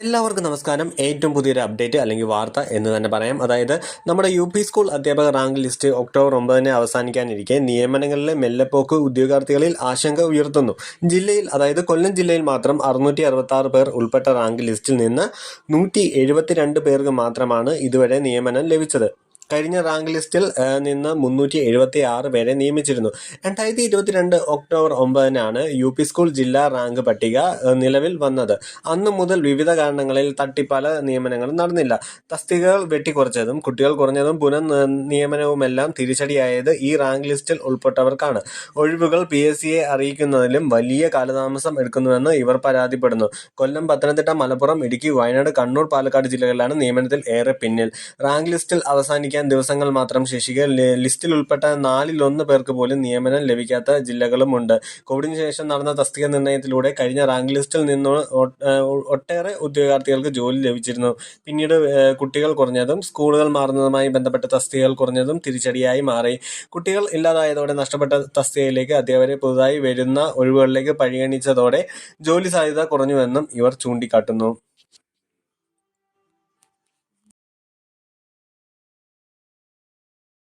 എല്ലാവർക്കും നമസ്കാരം. ഏറ്റവും പുതിയൊരു അപ്ഡേറ്റ് അല്ലെങ്കിൽ വാർത്ത എന്ന് തന്നെ പറയാം. അതായത് നമ്മുടെ യു പി സ്കൂൾ അധ്യാപക റാങ്ക് ലിസ്റ്റ് ഒക്ടോബർ ഒമ്പതിന് അവസാനിക്കാനിരിക്കെ നിയമനങ്ങളിലെ മെല്ലെപ്പോക്ക് ഉദ്യോഗാർത്ഥികളിൽ ആശങ്ക ഉയർത്തുന്നു. ജില്ലയിൽ അതായത് കൊല്ലം ജില്ലയിൽ മാത്രം അറുന്നൂറ്റി അറുപത്തി പേർ ഉൾപ്പെട്ട റാങ്ക് ലിസ്റ്റിൽ നിന്ന് നൂറ്റി പേർക്ക് മാത്രമാണ് ഇതുവരെ നിയമനം ലഭിച്ചത്. കഴിഞ്ഞ റാങ്ക് ലിസ്റ്റിൽ നിന്ന് മുന്നൂറ്റി എഴുപത്തി ആറ് പേരെ നിയമിച്ചിരുന്നു. രണ്ടായിരത്തി ഇരുപത്തിരണ്ട് ഒക്ടോബർ ഒമ്പതിനാണ് യു പി സ്കൂൾ ജില്ലാ റാങ്ക് പട്ടിക നിലവിൽ വന്നത്. അന്നു മുതൽ വിവിധ കാരണങ്ങളിൽ തട്ടിപ്പല നിയമനങ്ങളും നടന്നില്ല. തസ്തികകൾ വെട്ടിക്കുറച്ചതും കുട്ടികൾ കുറഞ്ഞതും പുനർ നിയമനവുമെല്ലാം തിരിച്ചടിയായത് ഈ റാങ്ക് ലിസ്റ്റിൽ ഉൾപ്പെട്ടവർക്കാണ്. ഒഴിവുകൾ പി എസ് സിയെ അറിയിക്കുന്നതിലും വലിയ കാലതാമസം എടുക്കുന്നുവെന്ന് ഇവർ പരാതിപ്പെടുന്നു. കൊല്ലം പത്തനംതിട്ട മലപ്പുറം ഇടുക്കി വയനാട് കണ്ണൂർ പാലക്കാട് ജില്ലകളിലാണ് നിയമനത്തിൽ ഏറെ പിന്നിൽ. റാങ്ക് ലിസ്റ്റിൽ അവസാനിക്കാൻ ദിവസങ്ങൾ മാത്രം ശേഷിക്കെ ലിസ്റ്റിൽ ഉൾപ്പെട്ട നാലിലൊന്ന് പേർക്ക് പോലും നിയമനം ലഭിക്കാത്ത ജില്ലകളുമുണ്ട്. കോവിഡിന് ശേഷം നടന്ന തസ്തിക നിർണയത്തിലൂടെ കഴിഞ്ഞ റാങ്ക് ലിസ്റ്റിൽ നിന്ന് ഒട്ടേറെ ഉദ്യോഗാർത്ഥികൾക്ക് ജോലി ലഭിച്ചിരുന്നു. പിന്നീട് കുട്ടികൾ കുറഞ്ഞതും സ്കൂളുകൾ മാറുന്നതുമായി ബന്ധപ്പെട്ട തസ്തികകൾ കുറഞ്ഞതും തിരിച്ചടിയായി മാറി. കുട്ടികൾ ഇല്ലാതായതോടെ നഷ്ടപ്പെട്ട തസ്തികയിലേക്ക് അധ്യാപകരെ പുതുതായി വരുന്ന ഒഴിവുകളിലേക്ക് പരിഗണിച്ചതോടെ ജോലി സാധ്യത കുറഞ്ഞുവെന്നും ഇവർ ചൂണ്ടിക്കാട്ടുന്നു.